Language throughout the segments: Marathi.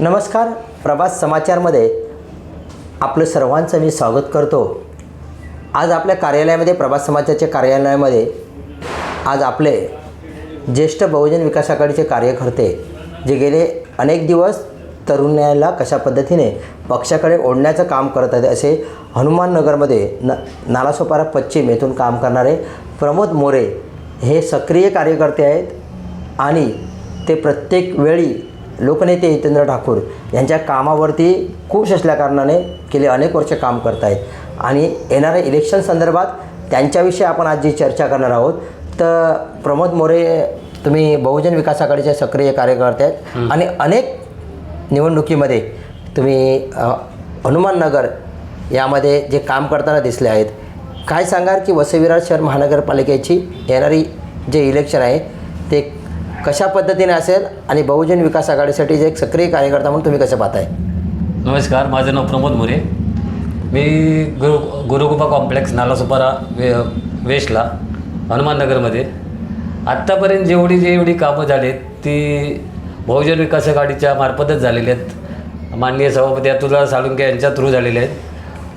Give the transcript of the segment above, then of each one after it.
नमस्कार प्रभास समाचारमध्ये आपलं सर्वांचं मी स्वागत करतो. आज आपल्या कार्यालयामध्ये प्रभास समाचारच्या कार्यालयामध्ये आज आपले ज्येष्ठ बहुजन विकास आघाडीचे कार्यकर्ते जे गेले अनेक दिवस तरुणाला कशा पद्धतीने पक्षाकडे ओढण्याचं काम करत आहेत असे हनुमाननगरमध्ये न नालासोपारा पश्चिम येथून काम करणारे प्रमोद मोरे हे सक्रिय कार्यकर्ते आहेत आणि ते प्रत्येक वेळी लोकनेते हितेंद्र ठाकूर यांच्या कामावरती खुश असल्याकारणाने गेले अनेक वर्ष काम करत आहेत आणि येणाऱ्या इलेक्शन संदर्भात त्यांच्याविषयी आपण आज जी चर्चा करणार आहोत तर प्रमोद मोरे तुम्ही बहुजन विकास आघाडीचे सक्रिय कार्यकर्ते आहेत. आणि अनेक निवडणुकीमध्ये तुम्ही हनुमाननगर यामध्ये जे काम करताना दिसले आहेत. काय सांगाल की वसई शहर महानगरपालिकेची येणारी जे इलेक्शन आहे ते कशा पद्धतीने असेल आणि बहुजन विकास आघाडीसाठी जे एक सक्रिय कार्यकर्ता म्हणून तुम्ही कसं पाहताय? नमस्कार माझं नाव प्रमोद मोरे. मी गुरु गुरुगुपा कॉम्प्लेक्स नालासोपारा वे वेशला हनुमाननगरमध्ये आत्तापर्यंत जेवढी जेवढी कामं झालीत ती बहुजन विकास आघाडीच्या मार्फतच झालेली आहेत. माननीय सभापती अतुलराव साळुंके यांच्या थ्रू झालेले आहेत.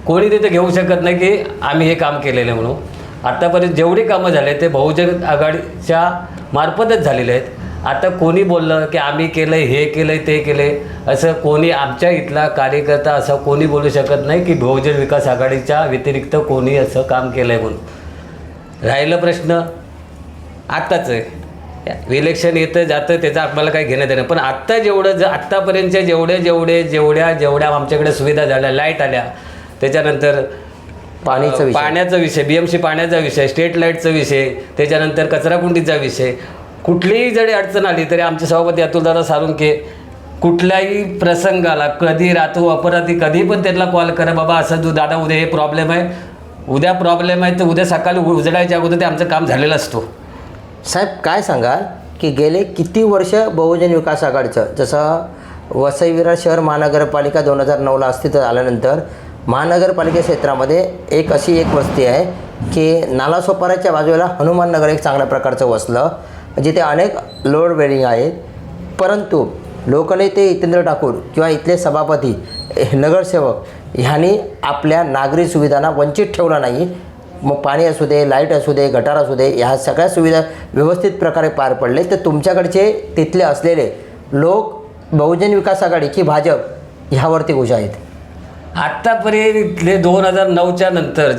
कोणी तिथे घेऊ शकत नाही की आम्ही हे काम केलेलं आहे म्हणून. आत्तापर्यंत जेवढी कामं झाले ते बहुजन आघाडीच्या मार्फतच झालेले आहेत. आता कोणी बोललं की आम्ही केलं हे केलं ते केलं असं कोणी आमच्या इथला कार्यकर्ता असं कोणी बोलू शकत नाही की बहुजन विकास आघाडीच्या व्यतिरिक्त कोणी असं काम केलं आहे म्हणून. राहिलं प्रश्न? आत्ताच आहे. इलेक्शन येतं जातं त्याचं आपल्याला काही घेण्यात येणार पण आत्ता जेवढं ज आत्तापर्यंतच्या जेवढे जेवढे जेवढ्या जेवढ्या आमच्याकडे सुविधा झाल्या लाइट आल्या त्याच्यानंतर पाणीचा विषय. पाण्याचा विषय बी एम सी पाण्याचा विषय स्टेट लाईटचा विषय त्याच्यानंतर कचराकुंडीचा विषय. कुठलीही जरी अडचण आली तरी आमचे सभापती अतुलदादा साळुंके कुठल्याही प्रसंगाला कधी रातो अपराधी कधी पण त्यांना कॉल करा बाबा असं तू दादा उद्या हे प्रॉब्लेम आहे. उद्या प्रॉब्लेम आहे तर उद्या सकाळी उजडायच्या अगोदर ते आमचं काम झालेलं असतो. साहेब काय सांगाल? की गेले किती वर्ष बहुजन विकास आघाडीचं? जसं वसई विरार शहर महानगरपालिका दोन हजार नऊला अस्तित्वात आल्यानंतर महानगरपालिका क्षेत्रामध्ये एक अशी एक वस्ती आहे की नालासोपाराच्या बाजूला हनुमाननगर एक चांगल्या प्रकारचं वसलं जिथे अनेक लोड वेडिंग आहेत. परंतु लोकनेते हितेंद्र ठाकूर किंवा इथले सभापती नगरसेवक ह्यांनी आपल्या नागरी सुविधांना वंचित ठेवला नाही. मग पाणी असू दे लाइट असू दे गटार असू दे ह्या सगळ्या सुविधा व्यवस्थित प्रकारे पार पडले. तर तुमच्याकडचे तिथले असलेले लोक बहुजन विकास आघाडी की भाजप ह्यावरती खुश आहेत. आत्तापर्यंत इथले दोन हजार नऊच्या नंतर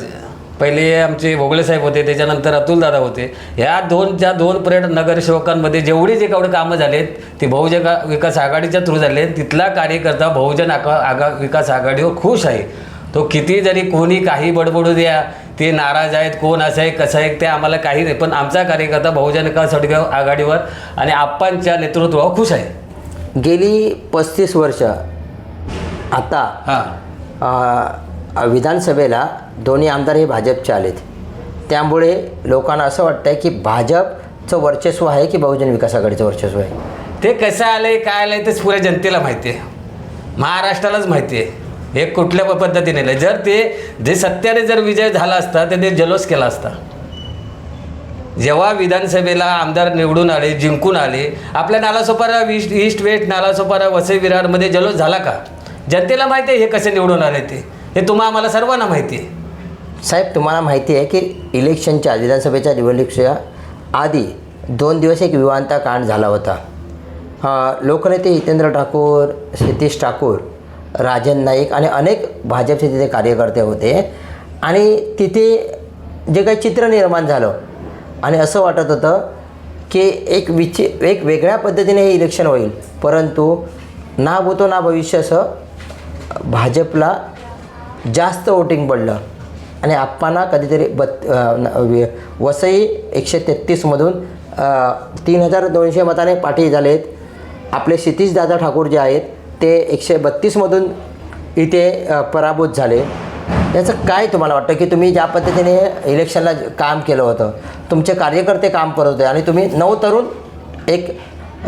पहिले आमचे भोगळे साहेब होते त्याच्यानंतर अतुलदादा होते. ह्या दोन ज्या दोन पर्यटन नगरसेवकांमध्ये जेवढी जे केवढे कामं झालेत ती बहुजन विकास आघाडीच्या थ्रू झाले आहेत तिथला कार्यकर्ता बहुजन आका आगा विकास आघाडीवर खुश आहे. तो किती जरी कोणी काही बडबडू द्या ते नाराज आहेत कोण असं आहे कसं आहे ते आम्हाला काही नाही. पण आमचा कार्यकर्ता बहुजन विकास आघाडीवर आणि आप्पांच्या नेतृत्वावर खुश आहे. गेली पस्तीस वर्ष. आता हां. विधानसभेला दोन्ही आमदार हे भाजपचे आलेत. त्यामुळे लोकांना असं वाटतं आहे की भाजपचं वर्चस्व आहे की बहुजन विकास आघाडीचं वर्चस्व आहे? ते कसं आलं आहे काय आलं आहे तेच पुऱ्या जनतेला माहिती आहे. महाराष्ट्रालाच माहिती आहे. हे कुठल्या पद्धतीने नाही. जर ते जे सत्याने जर विजय झाला असता तर ते जलोस केला असता. जेव्हा विधानसभेला आमदार निवडून आले जिंकून आले आपल्या Nalasopara east east west Nalasopara Vasai विरारमध्ये जलोस झाला का? जनतेला माहिती आहे हे कसे निवडून आले ते. हे तुम्हा आम्हाला सर्वांना माहिती आहे. साहेब तुम्हाला माहिती आहे की इलेक्शनच्या विधानसभेच्या निवडणुकीच्या आधी दोन दिवस एक विवांता कांड झाला होता. लोकनेते हितेंद्र ठाकूर सतीश ठाकूर राजन नाईक आणि अनेक भाजपचे तिथे कार्यकर्ते होते. आणि तिथे जे काही चित्र निर्माण झालं आणि असं वाटत होतं की एक विचि एक वेगळ्या पद्धतीने हे इलेक्शन होईल. परंतु ना भूतो ना भविष्य असं भाजपला जास्त वोटिंग पडलं. आणि आप्पांना कधीतरी बत् वसई एकशे तेहत्तीसमधून तीन हजार दोनशे मताने पाठी झालेत. आपले क्षितिजदादा ठाकूर जे आहेत ते एकशे बत्तीसमधून इथे पराभूत झाले. याचं काय तुम्हाला वाटतं की तुम्ही ज्या पद्धतीने इलेक्शनला काम केलं होतं तुमचे कार्यकर्ते काम करत होते आणि तुम्ही नऊ तरुण एक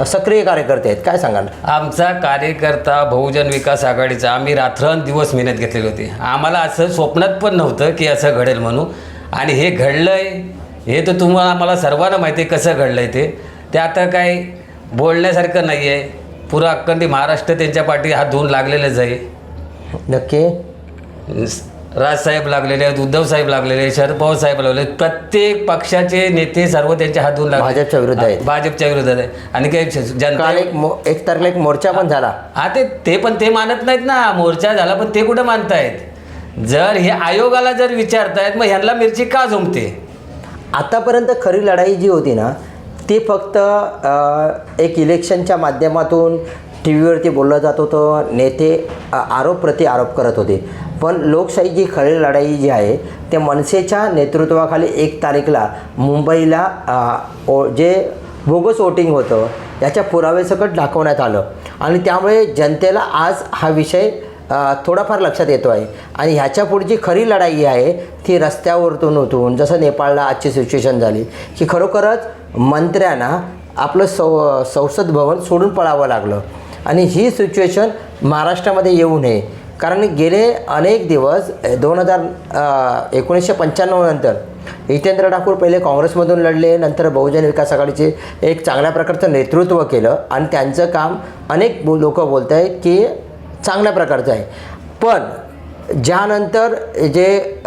सक्रिय कार्यकर्ते आहेत. काय सांगाल? आमचा कार्यकर्ता बहुजन विकास आघाडीचा. आम्ही रात्रंदिवस मेहनत घेतलेली होती. आम्हाला असं स्वप्नात पण नव्हतं की असं घडेल म्हणून. आणि हे घडलंय हे तर तुम्हाला आम्हाला सर्वांना माहिती आहे कसं घडलंय ते. ते आता काय बोलण्यासारखं नाही आहे पुरा अखंडी महाराष्ट्र त्यांच्या पाठी हात धुवून लागलेलेच आहे. नक्की? राजसाहेब लागलेले आहेत उद्धव साहेब लागलेले आहेत शरद पवार साहेब लागलेले आहेत. प्रत्येक पक्षाचे नेते सर्व त्यांच्या हात धुवून लागले. भाजपच्या विरुद्ध आहेत. भाजपच्या विरोधात आहे आणि काही जनता काल एक मो एक तारखेला एक मोर्चा पण झाला. हा ते ते पण ते मानत नाहीत ना. मोर्चा झाला पण ते कुठं मानतायत? जर हे आयोगाला जर विचारतायत मग ह्यांना मिरची का झोमते? आतापर्यंत खरी लढाई जी होती ना ती फक्त अ, एक इलेक्शनच्या माध्यमातून टी व्हीवरती बोललं जात होतं नेते आरोप प्रति आरोप करत होते. पण लोकशाहीची खरी लढाई जी आहे ते मनसेच्या नेतृत्वाखाली एक तारीखला मुंबईला ओ जे बोगस वोटिंग होतं याच्या पुरावेसकट दाखवण्यात आलं. आणि त्यामुळे जनतेला आज हा विषय थोडाफार लक्षात येतो आहे. आणि ह्याच्या पुढची खरी लढाई आहे ती रस्त्यावरतून उतरून जसं नेपाळला आजची सिच्युएशन झाली की खरोखरच मंत्र्यांना आपलं सौ संसद भवन सोडून पळावं लागलं. आणि ही सिच्युएशन महाराष्ट्रामध्ये येऊ नये. कारण गेले अनेक दिवस दोन हजार एकोणीसशे पंच्याण्णव नंतर हितेंद्र ठाकूर पहिले काँग्रेसमधून लढले नंतर बहुजन विकास आघाडीचे एक चांगल्या प्रकारचं नेतृत्व केलं आणि त्यांचं काम अनेक लोक बोलत आहेत की चांगल्या प्रकारचं आहे. पण ज्यानंतर जे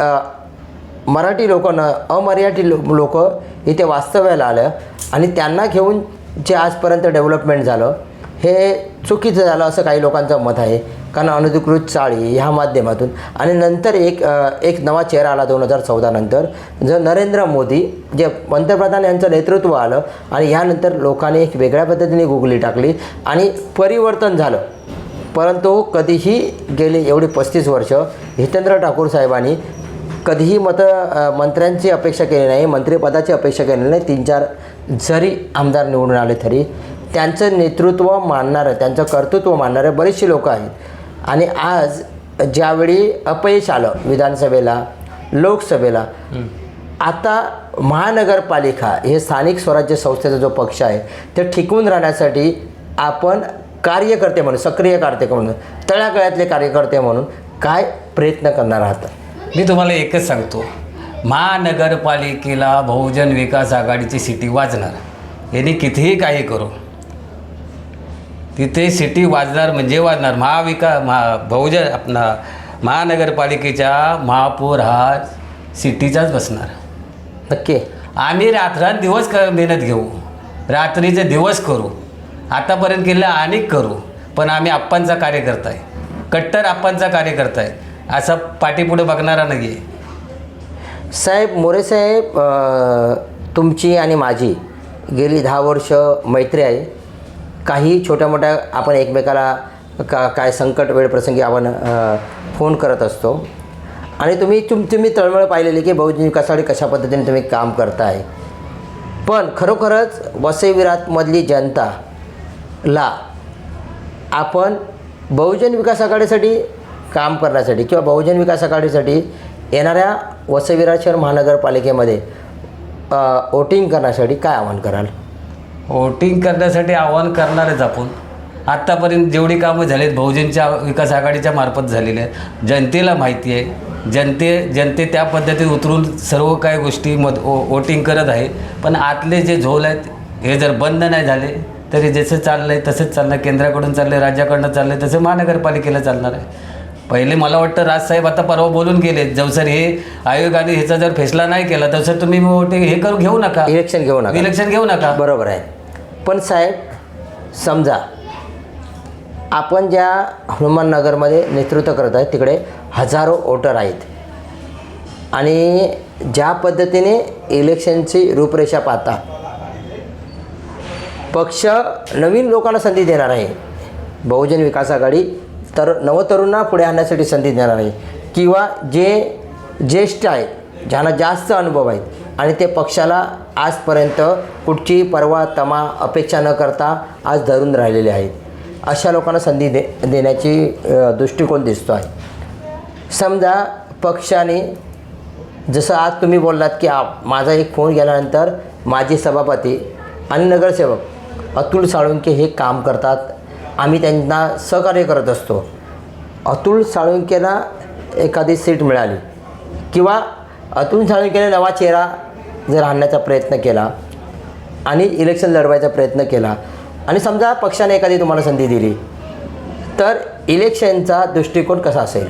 मराठी लोक न अमराठी लो लोक इथे वास्तव्याला आलं आणि त्यांना घेऊन जे आजपर्यंत डेव्हलपमेंट झालं हे चुकीचं झालं असं काही लोकांचं मत आहे. कारण अनधिकृत चाळी ह्या माध्यमातून. आणि नंतर एक एक नवा चेहरा आला दोन हजार चौदानंतर जो नरेंद्र मोदी जे पंतप्रधान यांचं नेतृत्व आलं आणि ह्यानंतर लोकांनी एक वेगळ्या पद्धतीने गुगली टाकली आणि परिवर्तन झालं. परंतु कधीही गेली एवढी पस्तीस वर्ष हितेंद्र ठाकूर साहेबांनी कधीही मत मंत्र्यांची अपेक्षा केली नाही मंत्रिपदाची अपेक्षा केली नाही तीन चार जरी आमदार निवडून आले तरी. त्यांचं नेतृत्व मानणारं त्यांचं कर्तृत्व मानणारे बरेचसे लोक आहेत. आणि आज ज्यावेळी अपयश आलं विधानसभेला लोकसभेला आता महानगरपालिका हे स्थानिक स्वराज्य संस्थेचा जो पक्ष आहे ते टिकून राहण्यासाठी आपण कार्यकर्ते म्हणून सक्रिय कार्यकर्ते म्हणून तळागळ्यातले कार्यकर्ते म्हणून काय प्रयत्न करणार आहात? मी तुम्हाला एकच सांगतो. महानगरपालिकेला बहुजन विकास आघाडीची सिटी वाजणार. यांनी कितीही काही करू तिथे सिटी वाजणार म्हणजे वाजणार. महाविका महा बहुजन आपला महानगरपालिकेच्या महापौर हा सिटीचाच बसणार. नक्की. आम्ही रात्रंदिवस क मेहनत घेऊ. रात्रीचे दिवस करू. आतापर्यंत केलं अनेक करू. पण आम्ही आप्पांचा कार्यकर्ता आहे कट्टर आप्पांचा कार्यकर्ता आहे असं पाठीपुढे बघणारा नाही आहे साहेब मोरे साहेब तुमची आणि माझी गेली दहा वर्ष मैत्री आहे. काही छोट्या मोठ्या आपण एकमेकाला का काय संकट वेळ प्रसंगी आपण फोन करत असतो. आणि तुम्ही तुम तुम्ही तळमळ पाहिलेली की बहुजन विकासासाठी कशा पद्धतीने तुम्ही काम करताय. पण खरोखरच वसई विराटमधली जनताला आपण बहुजन विकास आघाडीसाठी काम करण्यासाठी किंवा बहुजन विकास आघाडीसाठी येणाऱ्या वसई विराट शहर महानगरपालिकेमध्ये वोटिंग करण्यासाठी काय आवाहन कराल? वोटिंग करण्यासाठी आव्हान करणारच आपण. आत्तापर्यंत जेवढी कामं झालीत बहुजनच्या विकास आघाडीच्या मार्फत झालेली आहेत. जनतेला माहिती आहे. जनते जनते त्या पद्धतीत उतरून सर्व काही गोष्टी मत वो वोटिंग करत आहे. पण आतले जे झोल आहेत हे जर बंद नाही झाले तरी जसं चाललं आहे तसंच चालणार. केंद्राकडून चाललं आहे राज्याकडनं चाललं आहे तसं महानगरपालिकेला चालणार आहे. पहिले मला वाटतं राजसाहेब आता परवा बोलून गेले जवसर हे आयोगाने ह्याचा जर फैसला नाही केला तर सर तुम्ही वोटिंग हे करू घेऊ नका. इलेक्शन घेऊ नका. इलेक्शन घेऊ नका. बरोबर आहे. पण साहेब समजा आपण ज्या हनुमाननगरमध्ये नेतृत्व करत आहे तिकडे हजारो वोटर आहेत. आणि ज्या पद्धतीने इलेक्शनची रूपरेषा पाहता पक्ष नवीन लोकांना संधी देणार आहे. बहुजन विकास आघाडी तर नवतरुणांना पुढे आणण्यासाठी संधी देणार आहे. किंवा जे ज्येष्ठ आहेत ज्यांना जास्त अनुभव आहेत आणि ते पक्षाला आजपर्यंत कुठची परवा तमा अपेक्षा न करता आज धरून राहिलेले आहेत. अशा लोकांना संधी दे देण्याची दृष्टिकोन दिसतो आहे. समजा पक्षाने जसं आज तुम्ही बोललात की आ माझा एक फोन गेल्यानंतर माजी सभापती आणि नगरसेवक अतुल साळुंके हे काम करतात. आम्ही त्यांना सहकार्य करत असतो. अतुल साळुंकेला एखादी सीट मिळाली किंवा अतुल साळुंकेने नवा चेहरा जर आणण्याचा प्रयत्न केला आणि इलेक्शन लढवायचा प्रयत्न केला आणि समजा पक्षाने एखादी तुम्हाला संधी दिली तर इलेक्शनचा दृष्टिकोन कसा असेल?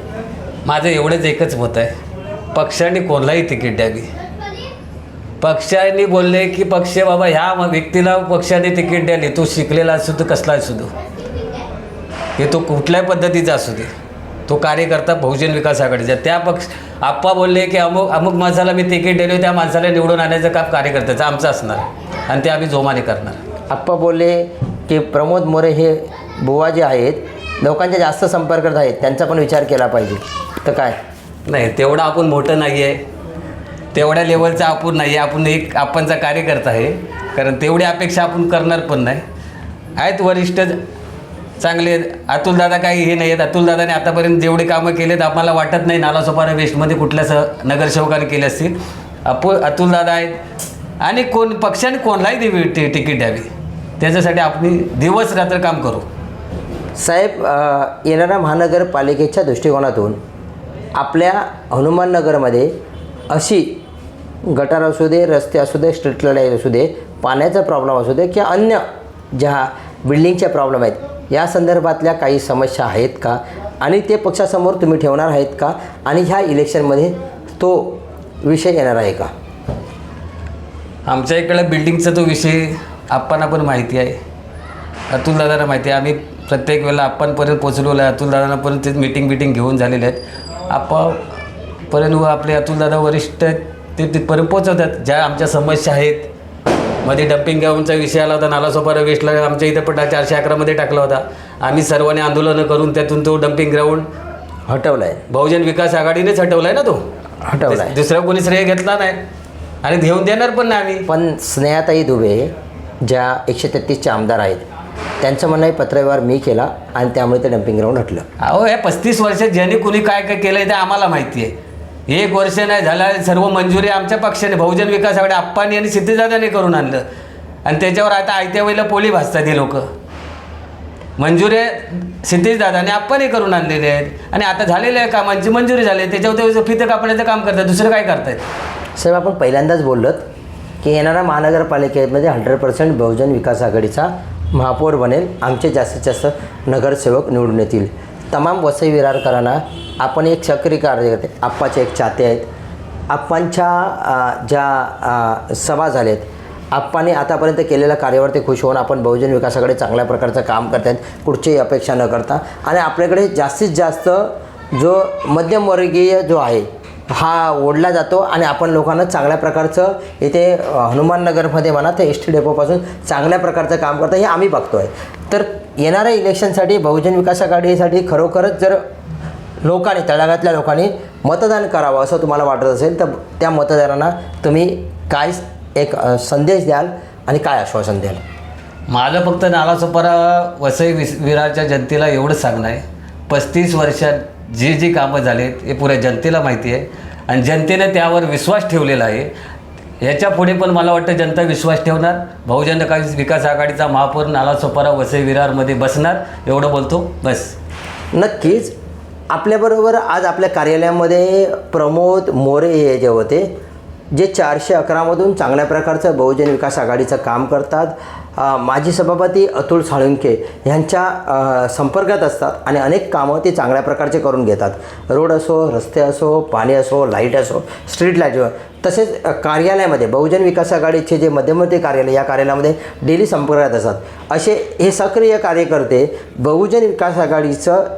माझं एवढंच एकच मत आहे. पक्षाने कोणालाही तिकीट द्यावी. पक्षाने बोलले की पक्ष बाबा ह्या व्यक्तीला पक्षाने तिकीट द्याली तो शिकलेला असू दे कसला असू दे. हे तो कुठल्याही पद्धतीचा असू दे. तो कार्यकर्ता बहुजन विकास आघाडीचा त्या पक्ष आप्पा बोलले की अमुक अमुक माणसाला मी तिकीट दिले त्या माणसाला निवडून आणायचं काम कार्यकर्त्याचं आमचं असणार. आणि ते आम्ही जोमाने करणार. आप्पा बोलले की प्रमोद मोरे हे बुवा जे आहेत लोकांच्या जास्त संपर्कात आहेत त्यांचा पण विचार केला पाहिजे. तर काय? नाही तेवढं आपण मोठं नाही आहे तेवढ्या लेवलचा आपण नाही आहे आपण एक आपणचा कार्यकर्ता आहे. कारण तेवढी अपेक्षा आपण करणार पण नाही. आहेत वरिष्ठ चांगले आहेत. अतुलदादा काही हे नाही आहेत अतुलदादाने आतापर्यंत जेवढे कामं केलेत आम्हाला वाटत नाही नालासोपारा वेस्टमध्ये कुठल्या स नगरसेवकाने केले असतील. अपो अतुलदादा आहेत. आणि कोण पक्षाने कोणालाही देवी ति तिकीट द्यावी. त्याच्यासाठी आपण दिवस रात्र काम करू. साहेब अ, येणाऱ्या महानगरपालिकेच्या दृष्टिकोनातून आपल्या हनुमाननगरमध्ये अशी गटार असू दे रस्ते असू दे स्ट्रीट लाइट असू दे पाण्याचा प्रॉब्लेम असू दे किंवा अन्य ज्या बिल्डिंगच्या प्रॉब्लेम आहेत या संदर्भातल्या काही समस्या आहेत का? आणि ते पक्षासमोर तुम्ही ठेवणार आहेत का? आणि ह्या इलेक्शनमध्ये तो विषय येणार आहे का? आमच्या इकडं बिल्डिंगचा तो विषय आप्पांना पण माहिती आहे. अतुलदादांना माहिती आहे. आम्ही प्रत्येक वेळेला आपणपर्यंत पोचलेलो आहे. अतुलदादांना पण ते मीटिंग बिटिंग घेऊन झालेले आहेत. आप्पापर्यंत व आपले अतुलदादा वरिष्ठ आहेत ते तिथपर्यंत पोचवतात ज्या आमच्या समस्या आहेत मध्ये डम्पिंग ग्राऊंडचा विषय आला होता नालासोपारा वेस्टला आमच्या इथं पण चारशे अकरामध्ये टाकला होता. आम्ही सर्वांनी आंदोलनं करून त्यातून तो डम्पिंग ग्राऊंड हटवलं आहे बहुजन विकास आघाडीनेच हटवला आहे ना तो? हटवला आहे दुसरा कोणी श्रेय घेतला नाही. आणि घेऊन देणार पण नाही आम्ही. पण स्नेहाताई दुबे ज्या एकशे तेहतीसचे आमदार आहेत त्यांचं म्हणणं आहे पत्रव्यवहार मी केला आणि त्यामुळे ते डम्पिंग ग्राउंड हटलं. अहो या पस्तीस वर्षात ज्यांनी कुणी काय काय केलंय ते आम्हाला माहिती आहे. एक वर्ष नाही झालं सर्व मंजुरी आमच्या पक्षाने बहुजन विकास आघाडी आप्पानी आणि सिद्धिदादाने करून आणलं. आणि त्याच्यावर आता आयत्या वेळेला पोली भासतात हे लोक. मंजुरी सिद्धीदादाने आप्पाने करून आणलेले आहेत. आणि आता झालेल्या कामांची मंजुरी झाली त्याच्यावर ते फितं कापण्याचं काम करतात. दुसरं काय करतायत? साहेब आपण पहिल्यांदाच बोललोत की येणाऱ्या महानगरपालिकेमध्ये हंड्रेड पर्सेंट बहुजन विकास आघाडीचा महापौर बनेल. आमचे जास्तीत जास्त नगरसेवक निवडून येतील. तमाम वसई विरारकरांना आपण एक सक्रिय कार्यकर्ते आप्पाचे एक चाहते आहेत. आप्पांच्या ज्या सभा सभा आहेत आप्पाने आतापर्यंत केलेल्या कार्यावरती खुश होऊन आपण बहुजन विकासाकडे चांगल्या प्रकारचं काम करतात कुठचीही अपेक्षा न करता. आणि आपल्याकडे जास्तीत जास्त जो मध्यमवर्गीय जो आहे हा ओढला जातो आणि आपण लोकांना चांगल्या प्रकारचं इथे हनुमाननगरमध्ये म्हणा ते एस टी डेपोपासून चांगल्या प्रकारचं काम करतं हे आम्ही बघतो आहे तर येणाऱ्या इलेक्शनसाठी बहुजन विकास आघाडीसाठी खरोखरच जर लोकांनी तळागातल्या लोकांनी मतदान करावं असं तुम्हाला वाटत असेल तर त्या मतदारांना तुम्ही काय एक संदेश द्याल आणि काय आश्वासन द्याल? माझं फक्त नालासोपारा वसई विस विरारच्या जनतेला एवढंच सांगणं आहे. पस्तीस वर्षात जे जे कामं झालीत हे पुऱ्या जनतेला माहिती आहे. आणि जनतेने त्यावर विश्वास ठेवलेला आहे. याच्यापुढे पण मला वाटतं जनता विश्वास ठेवणार. बहुजन विकास विकास आघाडीचा महापौर नालासोपारा वसई विरारमध्ये बसणार. एवढं बोलतो. बस. नक्कीच. आपल्याबरोबर आज आपल्या कार्यालयामध्ये प्रमोद मोरे हे जे होते जे चारशे अकरामधून चांगल्या प्रकारचं बहुजन विकास आघाडीचं काम करतात. माजी सभापती अतुल साळुंके यांच्या संपर्कात असतात आणि अनेक कामं ते चांगल्या प्रकारचे करून घेतात. रोड असो रस्ते असो पाणी असो लाइट असो स्ट्रीट लाइट तसेच कार्यालयामध्ये बहुजन विकास आघाडीचे जे मध्यवर्ती कार्यालय या कार्यालयामध्ये डेली संपर्कात असतात. असे हे सक्रिय कार्यकर्ते बहुजन विकास आघाडीचं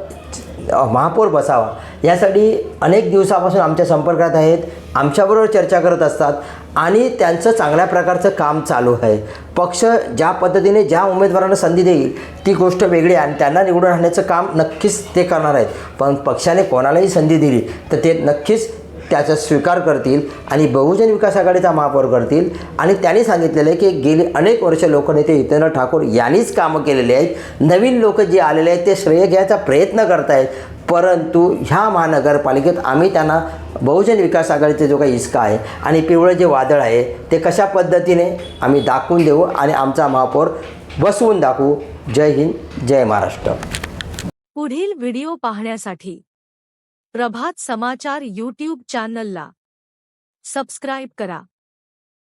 महापौर बसावा यासाठी अनेक दिवसापासून आमच्या संपर्कात आहेत आमच्याबरोबर चर्चा करत असतात आणि त्यांचं चांगल्या प्रकारचं काम चालू आहे. पक्ष ज्या पद्धतीने ज्या उमेदवारांना संधी देईल ती गोष्ट वेगळी आहे आणि त्यांना निवडून आणण्याचं काम नक्कीच ते करणार आहेत. पण पक्षाने कोणालाही संधी दिली तर ते नक्कीच त्याचा स्वीकार करतील आणि बहुजन विकास आघाडीचा महापौर करतील. आणि त्यांनी सांगितलेलं आहे की गेली अनेक वर्ष लोकनेते हितेंद्र ठाकूर यांनीच कामं केलेली आहेत. नवीन लोक जे आलेले आहेत ते श्रेय घ्यायचा प्रयत्न करत आहेत परंतु ह्या महानगरपालिकेत आम्ही त्यांना बहुजन विकास आघाडीचा जो काही हिसका आहे आणि पिवळं जे वादळ आहे ते कशा पद्धतीने आम्ही दाखवून देऊ आणि आमचा महापौर बसवून दाखवू. जय हिंद जय महाराष्ट्र. पुढील व्हिडिओ पाहण्यासाठी प्रभात समाचार यूट्यूब चॅनलला सबस्क्राईब करा.